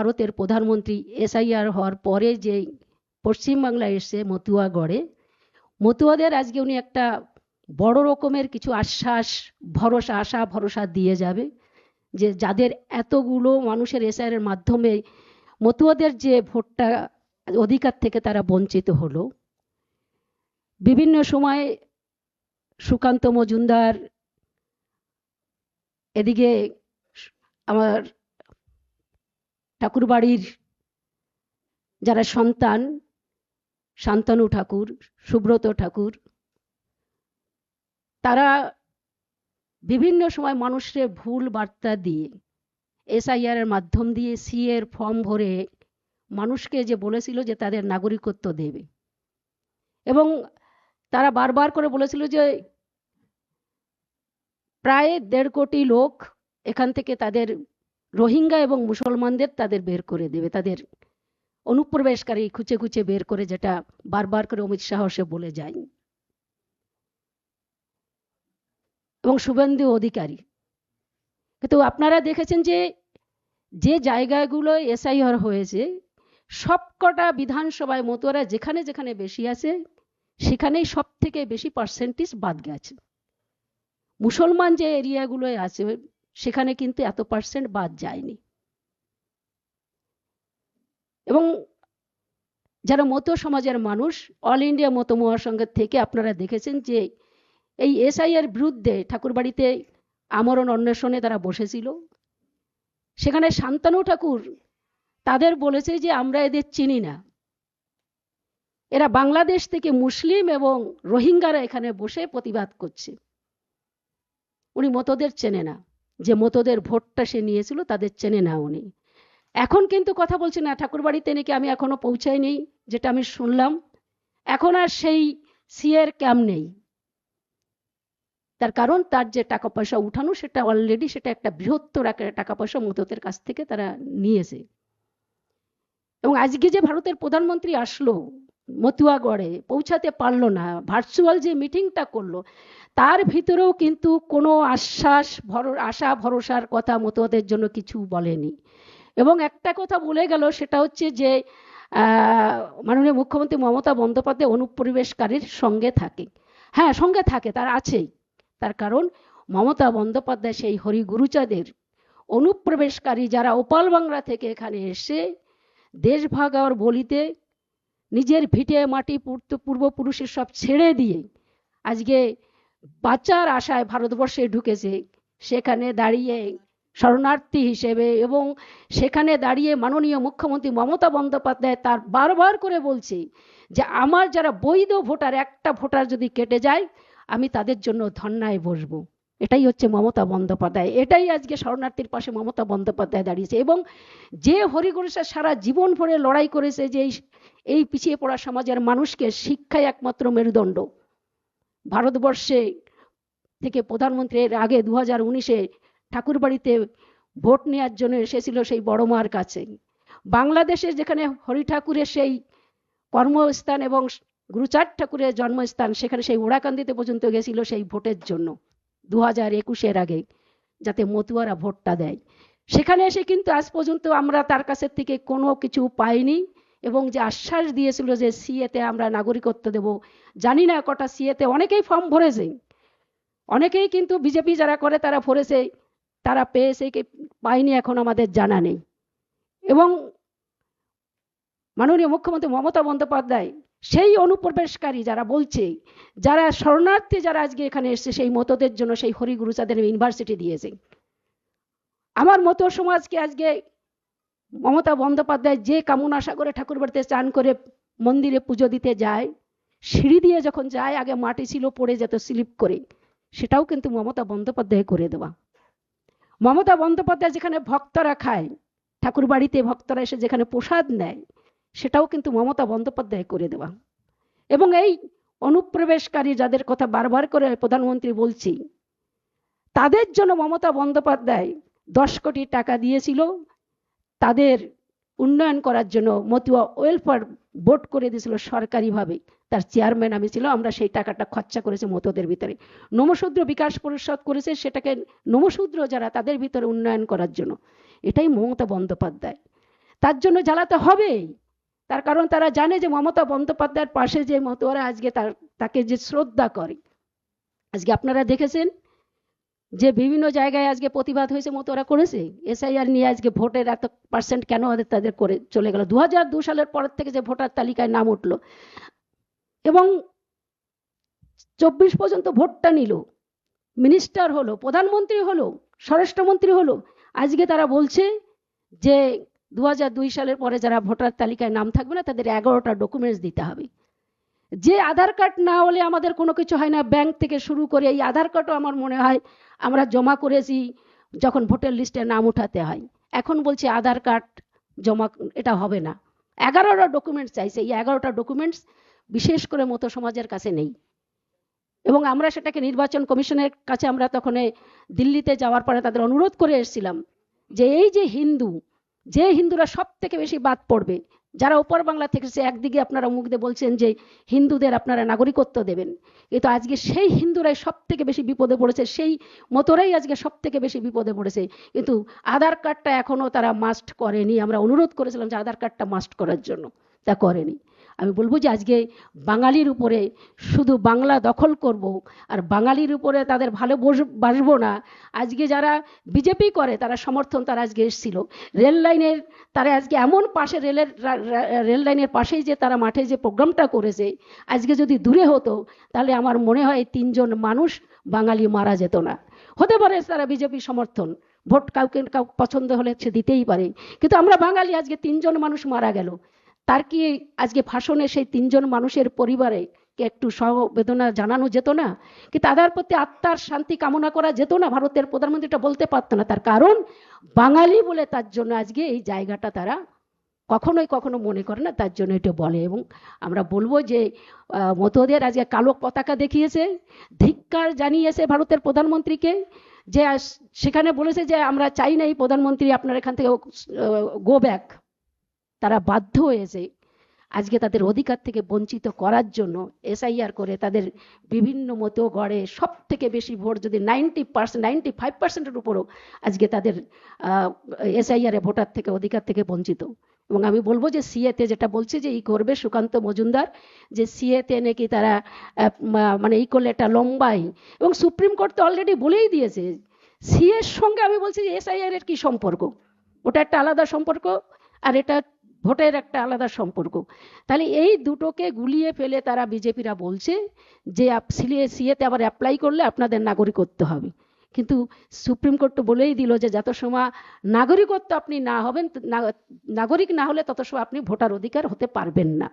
ভারতের প্রধানমন্ত্রী এসআইআর হওয়ার পরে যে পশ্চিমবাংলায় এসে মতুয়া গড়ে, মতুয়াদের আজকে উনি একটা বড় রকমের কিছু আশ্বাস, ভরসা, আশা, ভরসা দিয়ে যাবে যে যাদের এতগুলো মানুষের এসআইআর মাধ্যমে মতুয়াদের যে ভোটটা অধিকার থেকে তারা বঞ্চিত হলো। বিভিন্ন সময় সুকান্ত মজুমদার, এদিকে আমার ঠাকুরবাড়ির যারা সন্তান, শান্তনু ঠাকুর, সুব্রত ঠাকুর, তারা বিভিন্ন সময় মানুষকে ভুল বার্তা দিয়ে, এসআইআর এর মাধ্যম দিয়ে সি এর ফর্ম ভরে মানুষকে যে বলেছিল যে তাদের নাগরিকত্ব দেবে। এবং তারা বারবার করে বলেছিল যে প্রায় দেড় কোটি লোক এখান থেকে তাদের রোহিঙ্গা এবং মুসলমানদের তাদের বের করে দেবে, তাদের অনুপ্রবেশকারী খুঁচে খুঁচে বের করে যেটা বারবার করে অমিত শাহ সে বলে যায়। এবং শুভেন্দু অধিকারী। কিন্তু আপনারা দেখেছেন যে যে জায়গাগুলো এসআইআর হয়েছে, সবকটা বিধানসভায় মতুয়ারা যেখানে যেখানে বেশি আছে, সেখানেই সব থেকে বেশি পার্সেন্টেজ বাদ গেছে। মুসলমান যে এরিয়াগুলোয় আছে সেখানে কিন্তু এত পার্সেন্ট বাদ যায়নি। এবং যারা মতো সমাজের মানুষ অল ইন্ডিয়া মতো মহাসংঘের থেকে আপনারা দেখেছেন যে এই এসআইয়ের বিরুদ্ধে ঠাকুরবাড়িতে আমরণ অন্বেষণে তারা বসেছিল। সেখানে শান্তানু ঠাকুর তাদের বলেছে যে আমরা এদের চিনি না। এরা বাংলাদেশ থেকে মুসলিম এবং রোহিঙ্গারা এখানে বসে প্রতিবাদ করছে। উনি মতদের চেনে না। যে মতদের ভোটটা সে নিয়েছিল, তাদের চেনে না। উনি এখন কিন্তু কথা বলছি না, ঠাকুরবাড়িতে নাকি আমি এখনও পৌঁছাইনি যেটা আমি শুনলাম। এখন আর সেই সিয়ের ক্যাম্প নেই। তার কারণ, তার যে টাকা পয়সা উঠানো, সেটা অলরেডি সেটা একটা বৃহত্তর টাকা পয়সা মতদের কাছ থেকে তারা নিয়েছে। এবং আজকে যে ভারতের প্রধানমন্ত্রী আসলো, মতুয়াগড়ে, পৌঁছাতে পারল না ভার্চুয়াল যে মিটিংটা করল তার ভিতরেও কিন্তু কোনো আশ্বাস, ভর, আশা, ভরসার কথা মতুয়াদের জন্য কিছু বলেনি। এবং একটা কথা বলে গেল, সেটা হচ্ছে যে মাননীয় মুখ্যমন্ত্রী মমতা বন্দ্যোপাধ্যায় অনুপ্রবেশকারীর সঙ্গে থাকে। হ্যাঁ সঙ্গে থাকে, তার আছেই। তার কারণ মমতা বন্দ্যোপাধ্যায় সেই হরিগুরুচাঁদের অনুপ্রবেশকারী যারা ওপাল বাংলা থেকে এখানে এসে দেশ ভাগাওয়ার বলিতে নিজের ভিটে মাটি পূর্ত পূর্বপুরুষের সব ছেড়ে দিয়ে আজকে বাঁচার আশায় ভারতবর্ষে ঢুকেছে। সেখানে দাঁড়িয়ে শরণার্থী হিসেবে এবং সেখানে দাঁড়িয়ে মাননীয় মুখ্যমন্ত্রী মমতা বন্দ্যোপাধ্যায় তার বারবার করে বলছে যে, আমার যারা বৈধ ভোটার, একটা ভোটার যদি কেটে যায়, আমি তাদের জন্য ধন্যায় বসবো। এটাই হচ্ছে মমতা বন্দ্যোপাধ্যায়। এটাই আজকে শরণার্থীর পাশে মমতা বন্দ্যোপাধ্যায় দাঁড়িয়েছে এবং যে হরিগরিষা সারা জীবন ভরে লড়াই করেছে যে, এই পিছিয়ে পড়া সমাজের মানুষকে শিক্ষায় একমাত্র মেরুদণ্ড। ভারতবর্ষে থেকে প্রধানমন্ত্রীর আগে দু হাজার উনিশে ঠাকুরবাড়িতে ভোট নেওয়ার জন্য এসেছিল সেই বড় মার কাছে। বাংলাদেশে যেখানে হরি ঠাকুরের সেই কর্মস্থান এবং গুরুচার ঠাকুরের জন্মস্থান, সেখানে সেই ওড়াকান্দিতে পর্যন্ত গেছিল সেই ভোটের জন্য দু হাজার একুশের আগে, যাতে মতুয়ারা ভোটটা দেয়। সেখানে এসে কিন্তু আজ পর্যন্ত আমরা তার কাছের থেকে কোনো কিছু পাইনি। এবং যে আশ্বাস দিয়েছিল যে সিএতে আমরা নাগরিকত্ব দেব, জানি না কটা সিএতে অনেকেই ফর্ম ভরেছে। অনেকেই কিন্তু বিজেপি যারা করে তারা ভরেছে, তারা পেয়েছে কি পায়নি এখন আমাদের জানা নেই। এবং মাননীয় মুখ্যমন্ত্রী মমতা বন্দ্যোপাধ্যায় সেই অনুপ্রবেশকারী যারা বলছে, যারা শরণার্থী যারা আজকে এখানে এসছে, সেই মতদের জন্য সেই হরিগুরুচাঁদের ইউনিভার্সিটি দিয়েছে। আমার মতো সমাজকে আজকে মমতা বন্দ্যোপাধ্যায় যে কামনা সাগরে ঠাকুর বাড়িতে চান করে মন্দিরে পুজো দিতে যায়, সিঁড়ি দিয়ে যখন যায়, আগে মাটি ছিল, পড়ে যেত স্লিপ করে। সেটাও কিন্তু মমতা বন্দ্যোপাধ্যায় করে দেওয়া। মমতা বন্দ্যোপাধ্যায় যেখানে ভক্তরা খায়, ঠাকুর বাড়িতে ভক্তরা এসে যেখানে প্রসাদ নেয়, সেটাও কিন্তু মমতা বন্দ্যোপাধ্যায় করে দেওয়া। এবং এই অনুপ্রবেশকারী যাদের কথা বারবার করে প্রধানমন্ত্রী বলছি, তাদের জন্য মমতা বন্দ্যোপাধ্যায় দশ কোটি টাকা দিয়েছিল তাদের উন্নয়ন করার জন্য মতুয়া ওয়েলফেয়ার বোর্ড করে দিয়েছিল সরকারিভাবে। তার চেয়ারম্যান আমি ছিল আমরা সেই টাকাটা খরচা করেছি মতদের ভিতরে। নমশূদ্র বিকাশ পরিষদ করেছে, সেটাকে নমশূদ্র যারা তাদের ভিতরে উন্নয়ন করার জন্য। এটাই মমতা বন্দ্যোপাধ্যায়। তার জন্য জ্বালাতে হবেই। তার কারণ তারা জানে যে মমতা বন্দ্যোপাধ্যায়ের পাশে যে মতোয়ারা আজকে তার, তাকে যে শ্রদ্ধা করে। আজকে আপনারা দেখেছেন যে বিভিন্ন জায়গায় আজকে প্রতিবাদ হয়েছে মতো ওরা করেছে, এসআইআর নিয়ে আজকে ভোটের এত পার্সেন্ট কেন ওদের তাদের করে চলে গেল? দু সালের পর থেকে যে ভোটার তালিকায় নাম উঠল এবং চব্বিশ পর্যন্ত ভোটটা নিল মিনিস্টার হলো, প্রধানমন্ত্রী হলো, স্বরাষ্ট্রমন্ত্রী হলো, আজকে তারা বলছে যে দু সালের পরে যারা ভোটার তালিকায় নাম থাকবে না, তাদের এগারোটা ডকুমেন্টস দিতে হবে। যে আধার কার্ড না হলে আমাদের কোনো কিছু হয় না। ব্যাংক থেকে শুরু করে এই আধার কার্ডও আমার মনে হয় আমরা জমা করেছি যখন ভোটার লিস্টে নাম উঠাতে হয়। এখন বলছে আধার কার্ড জমা, এটা হবে না। এগারোটা ডকুমেন্টস চাইছে। এই এগারোটা ডকুমেন্টস বিশেষ করে মতো সমাজের কাছে নেই। এবং আমরা সেটাকে নির্বাচন কমিশনের কাছে আমরা তখন দিল্লিতে যাওয়ার পরে তাদের অনুরোধ করে এসেছিলাম যে এই যে হিন্দু, যে হিন্দুরা সব থেকে বেশি বাদ পড়বে যারা ওপর বাংলা থেকে সে একদিকে আপনারা মুখ দিয়ে বলছেন যে হিন্দুদের আপনারা নাগরিকত্ব দেবেন। কিন্তু আজকে সেই হিন্দুরাই সব থেকে বেশি বিপদে পড়েছে, সেই মতোরাই আজকে সব থেকে বেশি বিপদে পড়েছে। কিন্তু আধার কার্ডটা এখনও তারা মাস্ট করেনি। আমরা অনুরোধ করেছিলাম যে আধার কার্ডটা মাস্ট করার জন্য। তা করেনি। আমি বলব যে আজকে বাঙালির উপরে শুধু বাংলা দখল করব, আর বাঙালির উপরে তাদের ভালো বস- বাসবো না। আজকে যারা বিজেপি করে, তারা সমর্থন তারা আজকে এসেছিল। রেল লাইনের, তারা আজকে এমন পাশে রেলের রেল লাইনের পাশেই যে তারা মাঠে যে প্রোগ্রামটা করেছে, আজকে যদি দূরে হতো, তাহলে আমার মনে হয় তিনজন মানুষ বাঙালি মারা যেত না। হতে পারে তারা বিজেপি সমর্থন, ভোট কাউকে কাউ পছন্দ হলে সে দিতেই পারে। কিন্তু আমরা বাঙালি আজকে তিনজন মানুষ মারা গেল। তার কি আজকে ভাষণে সেই তিনজন মানুষের পরিবারে একটু সমবেদনা জানানো যেত না? কি তাদের প্রতি আত্মার শান্তি কামনা করা যেত না? ভারতের প্রধানমন্ত্রীটা বলতে পারতো না। তার কারণ বাঙালি বলে তার জন্য আজকে এই জায়গাটা তারা কখনোই কখনো মনে করে না, তার জন্য এটা বলে। এবং আমরা বলব যে মতদের আজকে কালো পতাকা দেখিয়েছে, ধিক্কার জানিয়েছে ভারতের প্রধানমন্ত্রীকে যে সেখানে বলেছে যে, আমরা চাই না এই প্রধানমন্ত্রী আপনার এখান থেকে গো ব্যাক তারা বাধ্য হয়েছে আজকে তাদের অধিকার থেকে বঞ্চিত করার জন্য এসআইআর করে তাদের বিভিন্ন মতো গড়ে সব থেকে বেশি ভোট যদি নাইনটি পার্সেন্ট, নাইনটি ফাইভ পার্সেন্টের উপরও আজকে তাদের এসআইআর ভোটার থেকে, অধিকার থেকে বঞ্চিত। এবং আমি বলব যে সিএতে যেটা বলছে যে ই করবে সুকান্ত মজুমদার, যে সিএতে নাকি তারা মানে ই করলে এটা লম্বাই। এবং সুপ্রিম কোর্ট তো অলরেডি বলেই দিয়েছে, সিএর সঙ্গে আমি বলছি যে এসআইআর এর কি সম্পর্ক? ওটা একটা আলাদা সম্পর্ক আর এটা ভোটের একটা আলাদা সম্পর্ক। তাহলে এই দুটোকে গুলিয়ে ফেলে তারা বিজেপিরা বলছে যে সিলিয়ে, সিএতে আবার অ্যাপ্লাই করলে আপনাদের নাগরিকত্ব হবে। কিন্তু সুপ্রিম কোর্ট তো বলেই দিল যে যত সময় নাগরিকত্ব আপনি না হবেন নাগরিক না হলে তত সময় আপনি ভোটার অধিকার হতে পারবেন না।